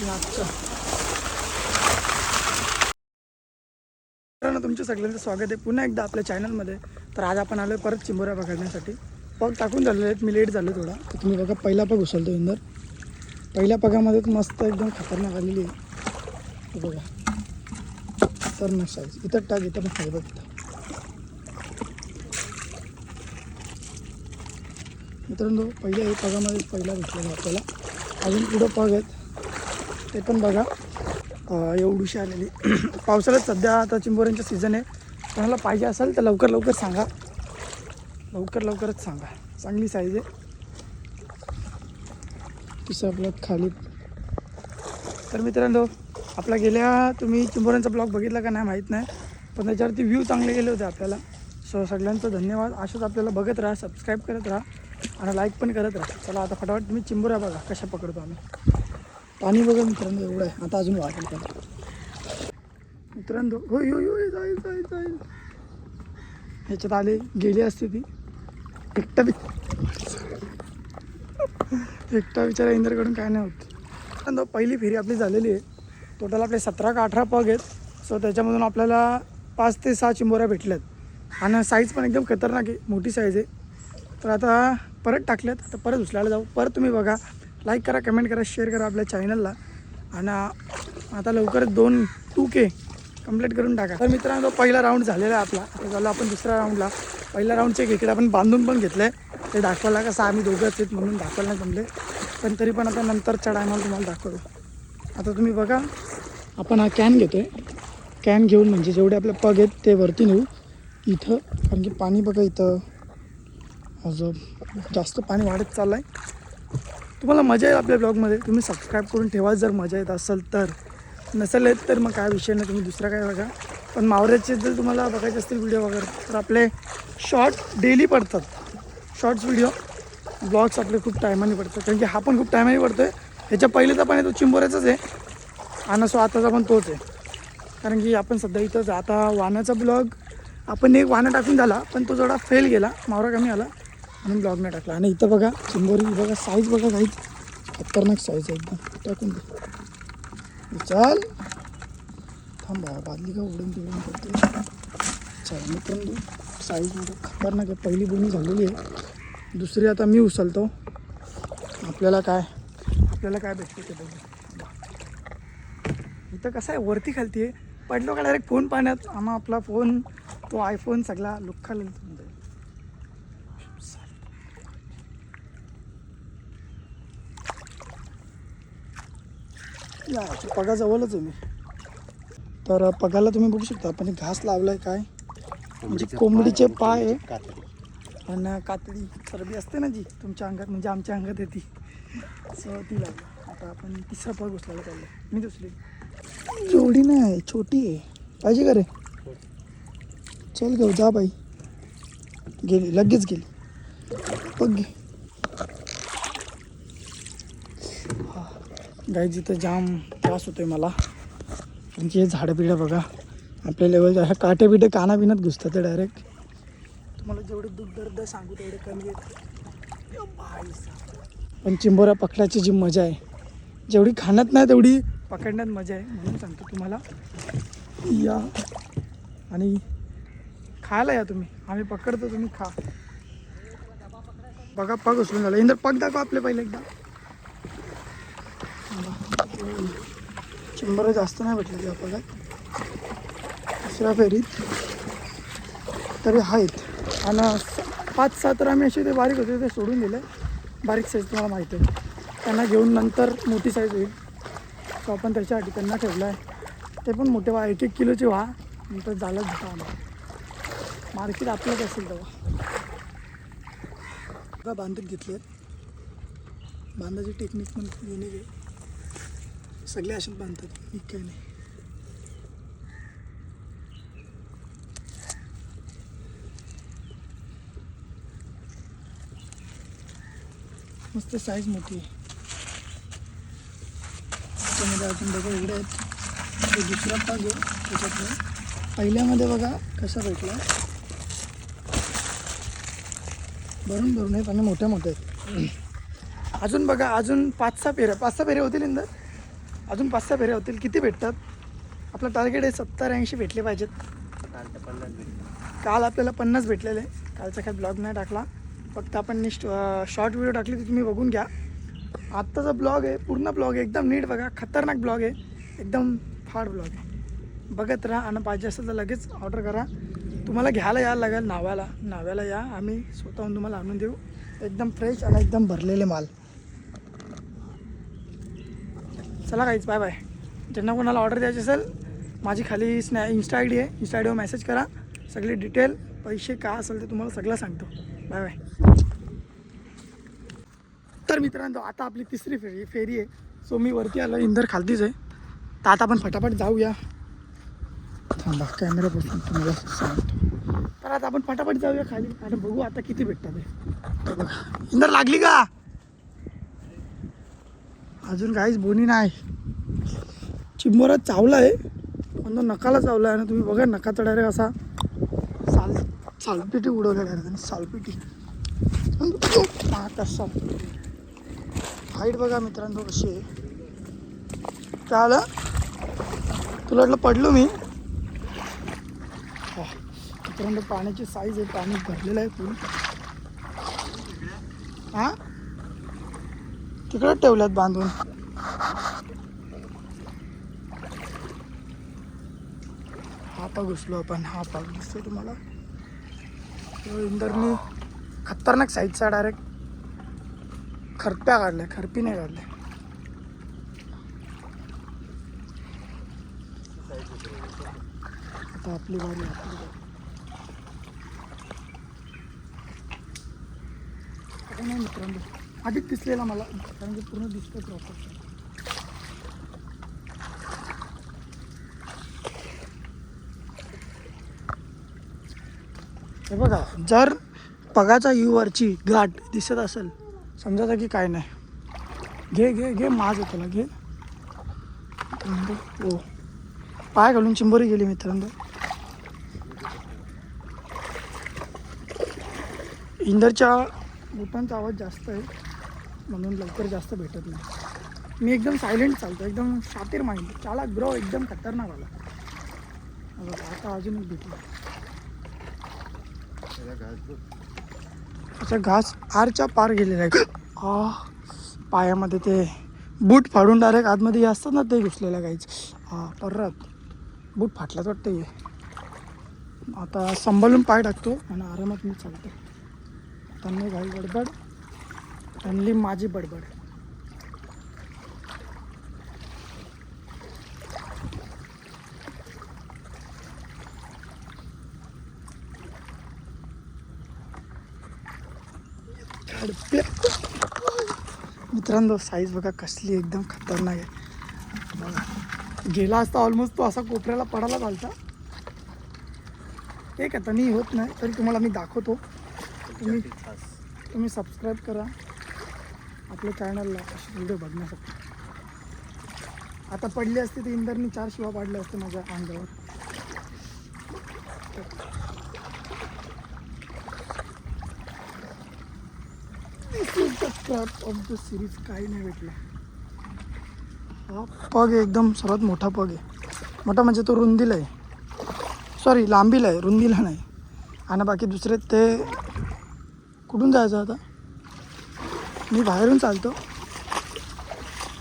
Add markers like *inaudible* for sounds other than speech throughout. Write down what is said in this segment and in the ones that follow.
मित्रांनो तुमच्या सगळ्यांचं स्वागत आहे. पुन्हा एकदा आपल्या चॅनलमध्ये. तर आज आपण आलो परत चिंबोऱ्या बघण्यासाठी. पग टाकून झालेले आहेत. मी लेट झालो थोडा. तर तुम्ही बघा पहिला पग उचलतो इंदर. पहिल्या पगामध्ये मस्त एकदम खतरनाक आलेली आहे. हे बघा. खतरनाक साईज इथं टाक इथं पण खाली बघ मित्रांनो पहिल्या एक पगामध्ये पहिला भेटलेला आपल्याला. अजून पुढं पग आहेत. ते पण बघा. अं, एवढीशी आलेली. *clears throat* पावसाळ्यात सध्या आता चिंबोऱ्यांचा सीझन आहे. कोणाला पाहिजे असेल तर लवकर लवकर सांगा. लवकर लवकरच सांगा. चांगली साईज आहे. तिसरा ब्लॉग खाली. तर मित्रांनो आपला गेल्या तुम्ही चिंबोऱ्यांचा ब्लॉग बघितला का नाही माहीत नाही. पण त्याच्यावरती व्ह्यू चांगले गेले होते आपल्याला. सो सगळ्यांचं धन्यवाद. अशाच आपल्याला बघत राहा सबस्क्राईब करत राहा. आणि लाईक पण करत राहा. चला आता फटाफट तुम्ही चिंबोऱ्या बघा कशा पकडतो आम्ही. पाणी बघा मित्रांनो एवढं आहे. आता अजून वाटेल पण मित्रांनो होय होय होय जाईल जाईल जाईल. ह्याच्यात आले गेली असते ती. एकटा बी एकटा बिचारा इंदरकडून काय नाही होत. मित्रांनो पहिली फेरी आपली झालेली आहे. टोटल आपले सतरा का अठरा पग आहेत. सो त्याच्यामधून आपल्याला पाच ते सहा चिंबोऱ्या भेटल्यात. आणि साईज पण एकदम खतरनाक आहे. मोठी साईज आहे. तर आता परत टाकल्यात. आता परत उचलायला जाऊ. परत तुम्ही बघा. लाईक करा कमेंट करा शेअर करा आपल्या चॅनलला आणि आता लवकरच दोन टू के कंप्लीट करून टाका. तर मित्रांनो पहिला राऊंड झालेला आहे आपला. आता झालं आपण दुसऱ्या राऊंडला पहिल्या राऊंडचे इकडे आपण बांधून पण घेतलं आहे ते दाखवायला कसं आम्ही दोघंच आहेत म्हणून दाखवायला नाही जमले. पण तरी पण आता नंतरच्या टायमाला तुम्हाला दाखवतो. आता तुम्ही बघा आपण हा कॅन घेतो आहे कॅन घेऊन म्हणजे जेवढे आपले पग आहेत ते वरती नेऊ. इथं कारण की पाणी बघा इथं. अजून जास्त पाणी वाढत चाललं आहे तुम्हाला मजा येईल आपल्या ब्लॉगमध्ये. तुम्ही सबस्क्राईब करून ठेवा जर मजा येत असेल तर. नसेल येत तर मग काय विषय नाही तुम्ही दुसरा काय बघा. पण मावऱ्याचे जर तुम्हाला बघायचे असतील व्हिडिओ वगैरे तर आपले शॉर्ट डेली पडतात. शॉर्ट्स व्हिडिओ ब्लॉग्स आपले खूप टायमाने पडतात. कारण की हा पण खूप टायमाने पडतो आहे ह्याच्या पहिलेचा पण आहे तो चिंबोऱ्याचाच आहे. आणि सो आताचा पण तोच आहे. कारण की आपण सध्या इथंच आता वाण्याचा ब्लॉग आपण एक वाणं टाकून झाला पण तो जरा फेल गेला. मावरा कमी आला. म्हणून ब्लॉग नाही टाकला. आणि इथं बघा चिंबोरी बघा साईज बघा काहीच खतरनाक साईज आहे एकदम. टाकून दे. चाल थांब बादली का उडून तिकडून करते मी मित्रांनो साईज खतरनाक आहे. पहिली बोनी झालेली आहे. दुसरी आता मी उचलतो. आपल्याला काय? आपल्याला काय भेटते ते बघू. इथं कसं आहे वरती खालती आहे. पडलो का डायरेक्ट फोन पाण्यात. आम्हा आपला फोन तो आयफोन सगळा लुख्खा लागतो या पगाजवळच आहे मी. तर पगाला तुम्ही बघू शकता आपण घास लावलाय काय? म्हणजे कोंबडीचे पाय आहे. आणि कातडी. चरबी असते ना जी तुमच्या अंगात म्हणजे आमच्या अंगात येते. सो ती लागली आता आपण तिसरा पग उचलायला पाहिजे मी दुसरी. जोडी नाही छोटी आहे. पाहिजे का रे? चल घेऊ जा बाई. गेली लगेच गेली. बघ घे. गाईज इथं जाम त्रास होतो आहे मला. कारण की हे झाडं बिडं बघा. आपल्या लेवलच्या ह्या काटे बिटे काना घुसतात ते डायरेक्ट तुम्हाला जेवढे दूध दर्द सांगू तेवढे कमी आहेत. पण चिंबोऱ्या पकडायची जी मजा आहे जेवढी खाण्यात नाही तेवढी पकडण्यात मजा आहे म्हणून सांगतो तुम्हाला. या. आणि खायला या तुम्ही. आम्ही पकडतो तुम्ही खा. बघा पग उचलून झालं. इंद्र पग दाखवा आपले पहिले एकदा. शंभर जास्त नाही भेटले आपल्याला. दुसऱ्या फेरीत. तरी आहेत. आणि पाच सहा तर आम्ही असे ते बारीक होते ते सोडून दिले. बारीक साईज तुम्हाला माहिती आहे. त्यांना घेऊन नंतर मोठी साईज होईल. तो आपण त्याच्यासाठी त्यांना ठेवलं आहे ते पण मोठे व्हा. एक एक किलोचे व्हा. नंतर झालंच होतं आम्हाला मार्केट आपलंच असेल तेव्हा. बांधत घेतले बांधाची टेक्निक पण युनिक आहे. सगळे असेच बांधतात. मी काय नाही. मस्त साईज मोठी आहे. त्याच्यामध्ये अजून बघा इकडे आहेत. दुसरा पाग आहे त्याच्यातलं. पहिल्यामध्ये बघा कसा भेटला. भरून भरून आहेत आणि मोठ्या मोठ्या आहेत. अजून बघा अजून पाच सहा पेऱ्या पाच सहा पेऱ्या होतील इंदर. अजून पाच सहा फेऱ्या होतील. किती भेटतात? आपलं टार्गेट आहे सत्तर ऐंशी भेटले पाहिजेत. काल आपल्याला पन्नास भेटलेले. कालचा काय ब्लॉग नाही टाकला. फक्त आपण नेक्स्ट शॉर्ट व्हिडिओ टाकली तर तुम्ही बघून घ्या. आत्ताचा ब्लॉग आहे पूर्ण ब्लॉग आहे. एकदम नीट बघा. खतरनाक ब्लॉग आहे. एकदम फाड ब्लॉग आहे. बघत राहा आणि पाहिजे असेल तर लगेच ऑर्डर करा. तुम्हाला घ्यायला यायला लागेल नाव्याला नाव्याला या. आम्ही स्वतःहून तुम्हाला आणून देऊ. एकदम फ्रेश आणि एकदम भरलेले माल. चला काहीच बाय बाय ज्यांना कोणाला ऑर्डर द्यायची असेल माझी खाली स्नॅ इन्स्टा आय डी आहे. इन्स्टा आय डीवर मेसेज करा. सगळे डिटेल पैसे काय असेल ते तुम्हाला सगळं सांगतो. बाय बाय तर मित्रांनो आता आपली तिसरी फेरी फेरी आहे. सो मी वरती आलो इंदर खालतीच आहे. तर आता आपण फटाफट जाऊया. थांबा कॅमेऱ्यापासून तुम्हाला सांगतो. तर आता आपण फटाफट जाऊया खाली. आणि बघू आता किती भेटतात ते बघा. इंदर लागली का? अजून काहीच बोनी नाही. चिंबोरा चावला आहे. पण तो नकाला चावला आहे ना तुम्ही बघा नकाचा डायरेक्ट असा साल सालपिटी उडवल्या डायरेक्ट सालपिटी. हा तसा हाईट बघा मित्रांनो कशी आहे. काय आलं तुला वाटलं पडलो मी? मित्रांनो पाण्याची साईज आहे पाणी भरलेलं आहे फुल हां? तिकडे ठेवल्यात बांधून. हा पाग घुसलो आपण हा पाग दिसतो तुम्हाला. इंदरनी खतरनाक साईजचा डायरेक्ट खरप्या काढल्या खरपी नाही काढल्या. आता आपली बारी आपली बारी नाही मित्रांनो. आधीच दिसलेला मला कारण की पूर्ण दिसतं प्रॉपर हे बघा जर पगाचा युवरची गाठ दिसत असेल समजा की काय नाही. घे घे घे माझ त्याला घे. ओ हो. पाय घालून चिंबोरी गेली मित्रांनो. इंदरच्या बुटांचा आवाज जास्त आहे. म्हणून लवकर जास्त भेटत नाही. मी एकदम सायलेंट चालतो एकदम शातीर माइंड चाला ग्रो एकदम खतरनाक आला. आता अजून एक भेटला. त्याचा घास आरच्या पार गेलेला आहे. आ पायामध्ये ते बूट फाडून डायरेक्ट आतमध्ये असतात ना ते घुसलेलं काहीच हा परत बूट फाटल्याच वाटतं हे. आता संभाळून पाय टाकतो आणि आरामात मी चालतो. त्यांनी घाई बडबड त्यांनी माझी बडबड. मित्रांनो साईज बघा कसली एकदम खतरनाक आहे. बघा. गेला असता ऑलमोस्ट तो असा कोपऱ्याला पडायला चालता एक आता मी होत नाही तरी तुम्हाला मी दाखवतो. तुम्ही तुम्ही सबस्क्राईब करा. आपल्या चॅनलला असे व्हिडिओ बघण्यासाठी. आता पडली असते तर इंदरनी चार शिवा पाडले असते माझ्या अंगावर. ऑफ द सिरीज काही नाही भेटला. हा पग आहे एकदम सर्वात मोठा पग आहे. मोठा म्हणजे तो रुंदीला आहे. सॉरी लांबीला आहे रुंदीला नाही. आणि बाकी दुसरे ते कुठून जायचं आता? मी बाहेरून चालतो.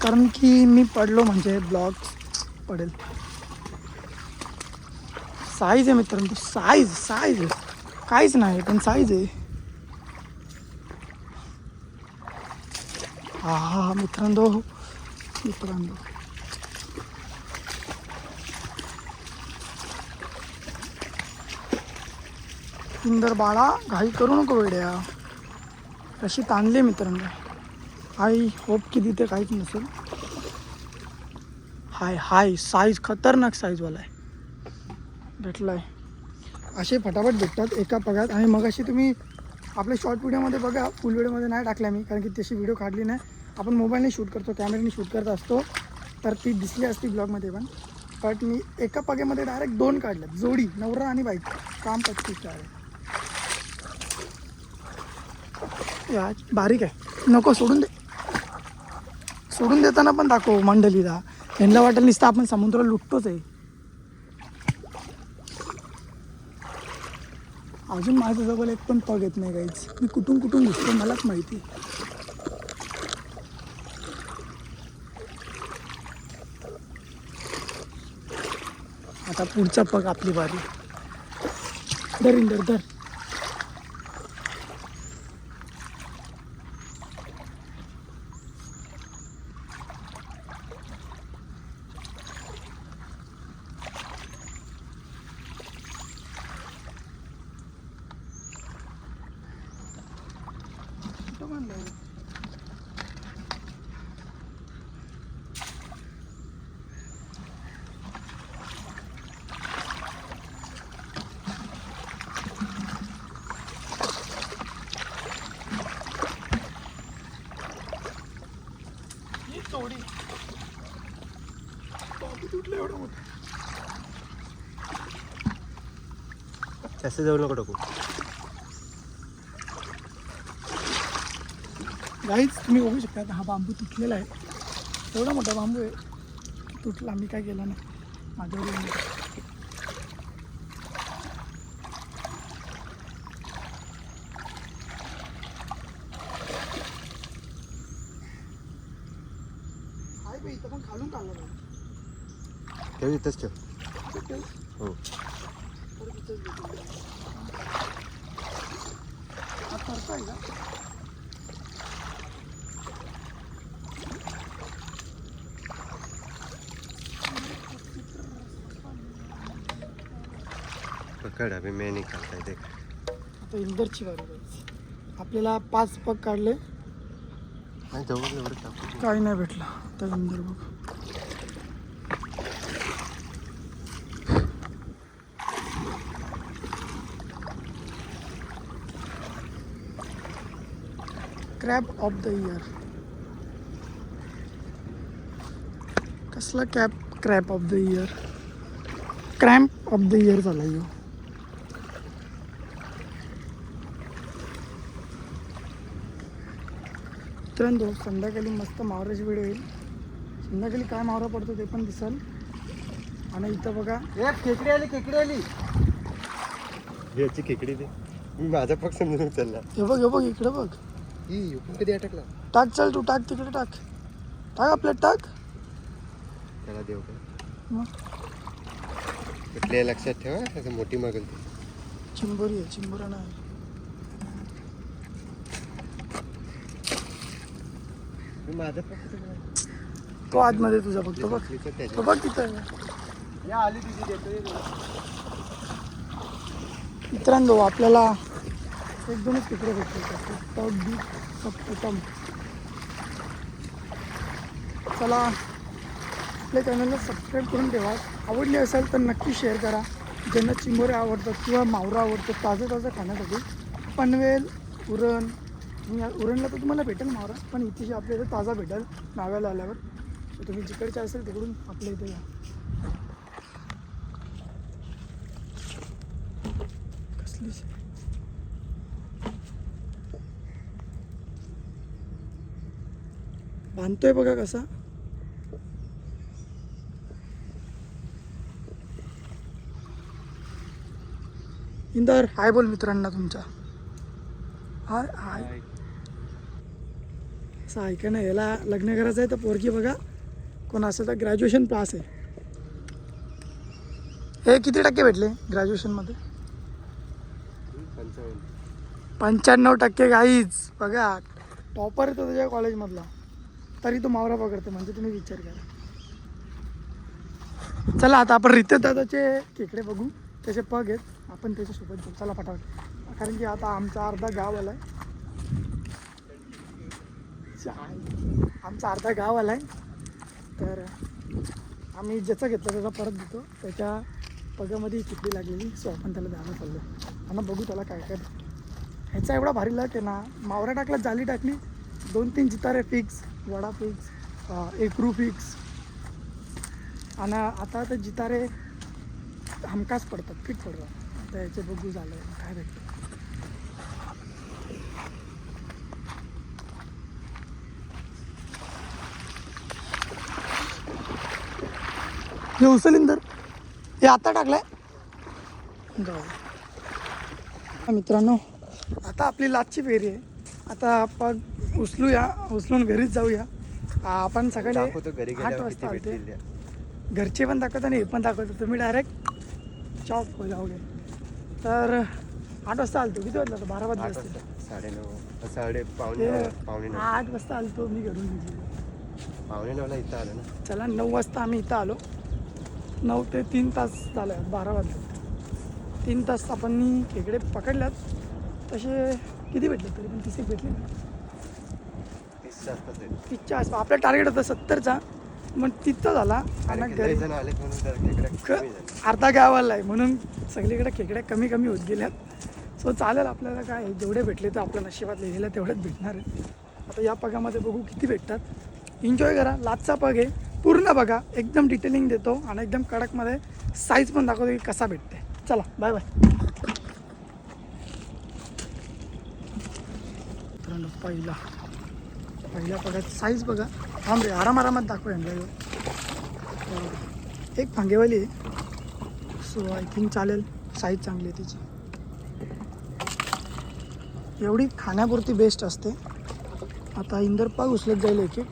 कारण की मी पडलो म्हणजे ब्लॉग पडेल. साईज आहे मित्रांनो साईज साईज काहीच नाही पण साईज आहे. हा हा मित्रांनो मित्रांनो. सुंदर बाळा घाई करू नको वेड्या. तशी ताणली मित्रांनो. आय होप की तिथे काहीच नसेल. हाय हाय साईज खतरनाक साईजवाला आहे. भेटलाय. असे फटाफट भेटतात एका पगात आणि मग अशी तुम्ही आपल्या शॉर्ट व्हिडिओमध्ये बघा फुल व्हिडिओमध्ये नाही टाकल्या मी कारण की तशी व्हिडिओ काढली नाही. आपण मोबाईलने शूट करतो कॅमेऱ्याने शूट करत असतो. तर ती दिसली असती ब्लॉगमध्ये पण. बट मी एका पगेमध्ये डायरेक्ट दोन काढल्यात. जोडी नवरा आणि बाईक काम पच्चीस आहे या बारीक आहे. नको सोडून दे. सोडून देताना पण दाखव मंडलीला. यांना वाटेल नुसतं आपण समुद्र लुटतोच आहे. अजून माझ्याजवळ एक पण पग येत नाही काहीच मी कुठून कुठून दिसतो मलाच माहिती आता पुढचा पग आपली बारी. दर इंदर दर कुठं बांधलंय रे? ही चोडी टॉपी तुटलं एवढं मोठं जास्त जाऊ नको टाकू गाईच तुम्ही बघू शकता हा बांबू तुटलेला आहे. एवढा मोठा बांबू आहे. तुटला मी काय केला नाही. माझ्यावर गेला. ठेव इथंच ठेव. हो. हा करताय का? पकड अभि मैं नहीं खाता है देख। आता इंदरची वारी गाईच. आपल्याला पाच पग काढले. नाही जवळ एवढं टाकू काही नाही भेटलं. आता इंदर बघ. क्रॅप ऑफ द इयर कसला cap crap of the year cramp of the year झाला यो. मित्रांनो संध्याकाळी मस्त मावराची व्हिडिओ येईल संध्याकाळी काय मावरा पडतो ते पण दिसल. आणि इथं बघा. खेकडी आली खेकडी आली. याची खेकडी दे मी माझा पग समजून उचलला. हे बघ हे बघ इकडे बघ. ही पण कधी अटकला? टाक चल तू टाक तिकडे टाक. टाक आपल्यात टाक. त्याला देऊ का? मग. कुठल्या लक्षात ठेवा असं मोठी मागल ती चिंबोरी आहे चिंबोरा नाही. माझा पग तो आतमध्ये तुझा बघ. तो बघ तो बघ तिथं. मित्रांनो आपल्याला एक दोनच तिकडे सप्तम चला आपल्या चॅनलला सबस्क्राईब करून ठेवा. आवडली असेल तर नक्की शेअर करा. ज्यांना चिंबोरे आवडतात किंवा मावरा आवडतो ताजं ताजं खाण्यासाठी पनवेल उरण तुम्ही या- उरणला तर तुम्हाला भेटेल मावरा पण इथे आपल्या इथे ताजा भेटेल नाव्याला आल्यावर. तर तुम्ही जिकडचे असेल तिकडून आपल्या इथे या. कसली बांधतोय बघा कसा. इंदर हाय बोल मित्रांना तुमच्या हाय. हाय. असं ऐका ना याला लग्न करायचं आहे तर पोरगी बघा कोण असं तर ग्रॅज्युएशन पास आहे. हे किती टक्के भेटले ग्रॅज्युएशनमध्ये पंच्याण्णव टक्के काहीच बघा टॉपर येतो त्याच्या कॉलेजमधला तरी तो मावरा पकडते म्हणजे तुम्ही विचार करा. चला आता आपण रितेश दादाचे खेकडे बघू. त्याचे पग आहेत. आपण त्याच्यासोबत जाऊ. चला पटापट. कारण की आता आमचा अर्धा गाव आला आहे आमचा अर्धा गाव आलाय. तर आम्ही ज्याचा घेतला त्याचा परत देतो. त्याच्या पगामध्ये चिकली लागलेली सो आपण त्याला द्यायला चाललो आणि बघू त्याला काय काय ह्याचा एवढा भारी लक आहे ना मावरा टाकला जाली टाकली दोन तीन जितारे फिक्स वडा फिक्स एकरू फिक्स आणि आता ते जितारे हमखास पडतात फिट पडतात. आता याचे बघू झालं काय भेटतं. हे उचलीन तर हे आता टाकलंय. जाऊ. मित्रांनो आता आपली लाचची फेरी आहे. आता आपण उचलूया उचलून घरीच जाऊया. आपण सकाळी दाखवतो घरी आठ वाजता. घरचे पण दाखवतो आणि हे पण दाखवतो तुम्ही डायरेक्ट चॉप हो जाओगे तर आठ वाजता आलतो. किती वाजता? बारा वाजता साडे पावणे ते नऊ पावणे नऊ. आठ वाजता आलतो मी घरून. पावणे नऊला इथं आलं ना. चला नऊ वाजता आम्ही इथं आलो. नऊ ते तीन तास झालं बारा वाजले. तीन तास आपण खेकडे पकडल्यात. तसे किती भेटले तरी पण तीस भेटले ना तीसच्या आसपास आपलं टार्गेट होतं सत्तरचा मग तिथं झाला. आणि अर्धा गावाला आहे म्हणून सगळीकडे खेकड्या कमी कमी होत गेल्यात. सो चालेल आपल्याला काय जेवढे भेटले तर आपल्या नशिबात लिहिलेलं तेवढेच भेटणार आहे. आता या पगामध्ये बघू किती भेटतात. एन्जॉय करा. लाचचा पग आहे. पूर्ण बघा. एकदम डिटेलिंग देतो आणि एकदम कडकमध्ये साईज पण दाखवतो की कसा भेटते चला बाय बाय मित्रांनो पहिला. पहिल्या पगात साईज बघा. थांब रे आराम आरामात दाखव यांना. एक फांगेवाली आहे. सो आय थिंक चालेल. साईज चांगली आहे तिची. एवढी खाण्यापुरती बेस्ट असते. आता इंदर पाग उचलत जाईल एक एक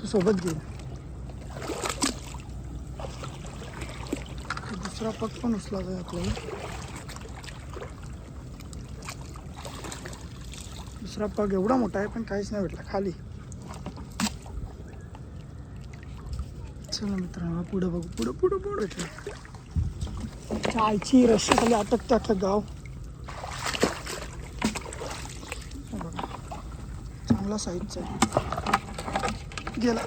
तू सोबत घेईल दुसरा पग पण उचला जाईल आपल्याला दुसरा पग एवढा मोठा आहे पण काहीच नाही भेटला खाली. चला मित्रांनो पुढं बघू पुढं पुढं पुढं भेटलं चायची रश्या खाली अटकते अख्खं गाव. चांगला साईजचा आहे. गेला.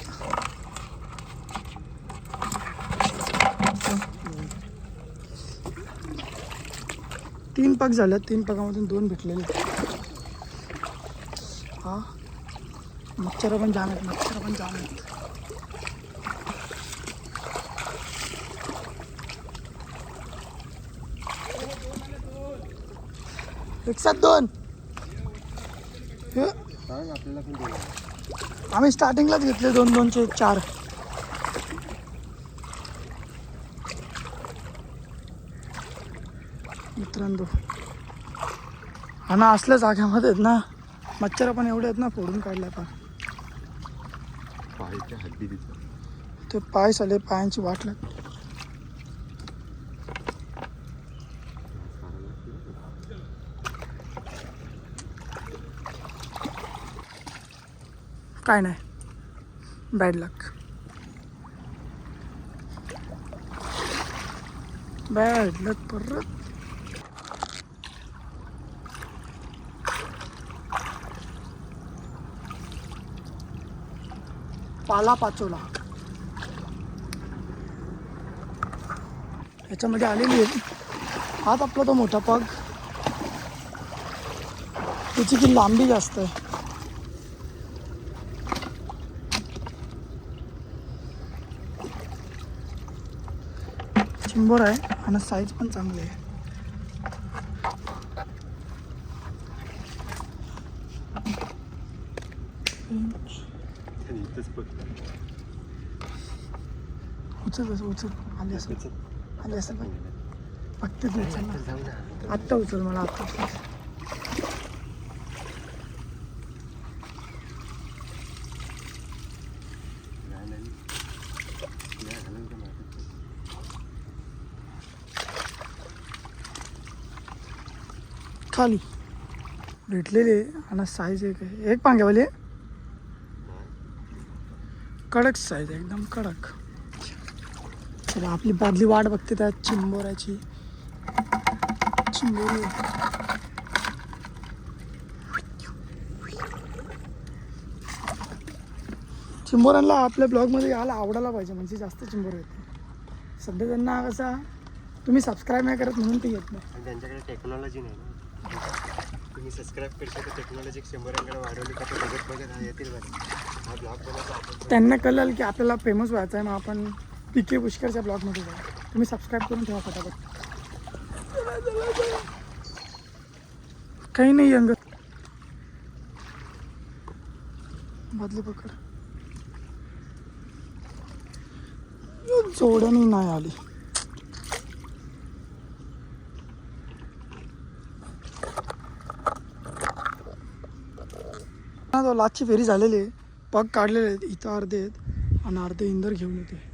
तीन पग झाल्यात तीन पगामधून दोन भेटलेले. हा? मच्छर पण जाण आहेत मच्छर पण जाण आहेत. दोन. आम्ही स्टार्टिंगलाच घेतले दोन दोनचे चार. मित्रांनो ना असल्या जाग्यामध्ये आहेत ना मच्छर पण एवढे आहेत ना फोडून काढल्या पण ते पाय आले पायांची वाट लाग काय नाही. बॅड लक बॅड लक परत. पाला पाचोला. याच्यामध्ये आलेली आहे. हात आपला तो मोठा पग त्याची ती लांबी जास्त आहे. चिंबोर आहे आणि साईज पण चांगली आहे आणि इथंच बघ उचल असं. उचल. आली असेल आली असेल फक्त तू उचल ना जाऊ ना आत्ता उचल मला आत्ता उचल. खाली. भेटलेली आणि साईज एक आहे. एक पांग्यावाली कडक साईज एकदम कडक. चला आपली बादली वाट बघते त्या चिंबोऱ्याची. चिंबोरी. चिंबोऱ्यांना आपल्या ब्लॉगमध्ये यायला आवडायला पाहिजे म्हणजे जास्त चिंबोर येते सध्या त्यांना कसा तुम्ही सबस्क्राईब नाही करत म्हणून ते येत नाही. त्यांच्याकडे टेक्नॉलॉजी नाही तुम्ही सबस्क्राईब करता तर टेक्नॉलॉजी शंभरांकडे वाढवली का बघत बघत येतील बघा हा ब्लॉग बनवतो त्यांना कळलं की आपल्याला फेमस व्हायचं आहे मग आपण पी के पुष्करच्या ब्लॉगमध्ये जा तुम्ही सबस्क्राईब करून ठेवा फटाफट काही नाही अंग. बदली पकड. जोडणी नाही आली. हा लाचची फेरी झालेली आहे. पग काढलेले आहेत. इथं अर्धे आहेत आणि अर्धे इंदर घेऊन येते.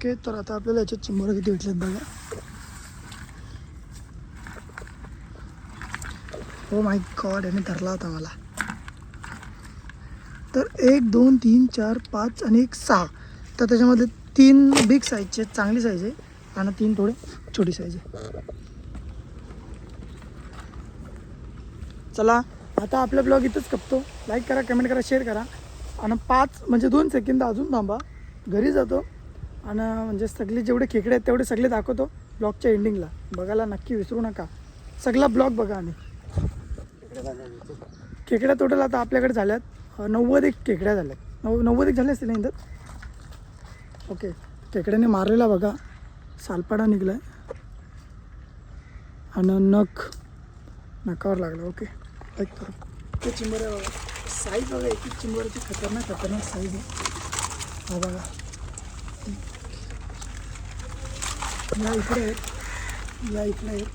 ओके तर आता आपल्याला याच्यात चिंबोरा किती भेटलेत बघा. हो माय गॉड याने धरला होता मला. तर एक दोन तीन चार पाच आणि एक सहा. तर त्याच्यामध्ये तीन बिग साईजचे चांगली साईज आहे आणि तीन थोडे छोटी साईज आहे. चला आता आपला ब्लॉग इथंच कपतो लाईक करा कमेंट करा शेअर करा. आणि पाच म्हणजे दोन सेकंद अजून थांबा. घरी जातो. आणि म्हणजे सगळे जेवढे खेकडे आहेत तेवढे सगळे दाखवतो ब्लॉगच्या एंडिंगला बघायला नक्की विसरू नका. सगळा ब्लॉग बघा आणि. खेकड्या टोटल आता आपल्याकडे झाल्यात. नव्वद एक खेकड्या झाल्यात. नव नव्वद एक झाले असतील ना ओके. खेकड्याने मारलेला बघा. सालपाडा निघला आहे आणि नख. नकावर लागला. ओके. ऐक तर ते चिंबऱ्या बघा. साईज बघा. एक एक चिंबऱ्याची खतरनाक खतरनाक साईज आहे. हा बघा. या इकडे आहेत. या इकडे आहेत.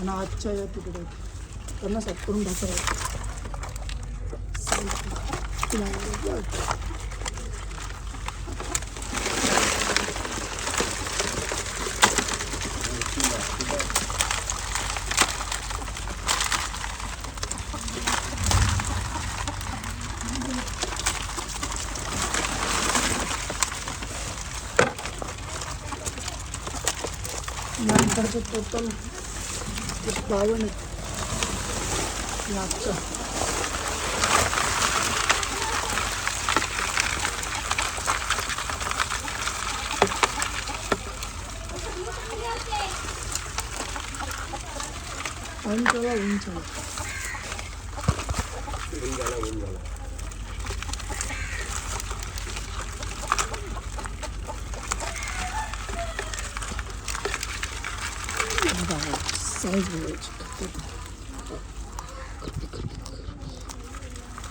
आणि आजच्या या तिकडे आहेत. त्यांना सेट करून टाकावं नंतरचं टोटल बावन्न आहेत या आजच्या आणि त्याला उंच आहे. ऊन झाला ऊन झाला साईज बघायची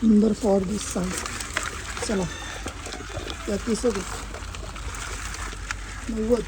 सुंदर फॉर दिस साईज चला. या तीस नव्वद.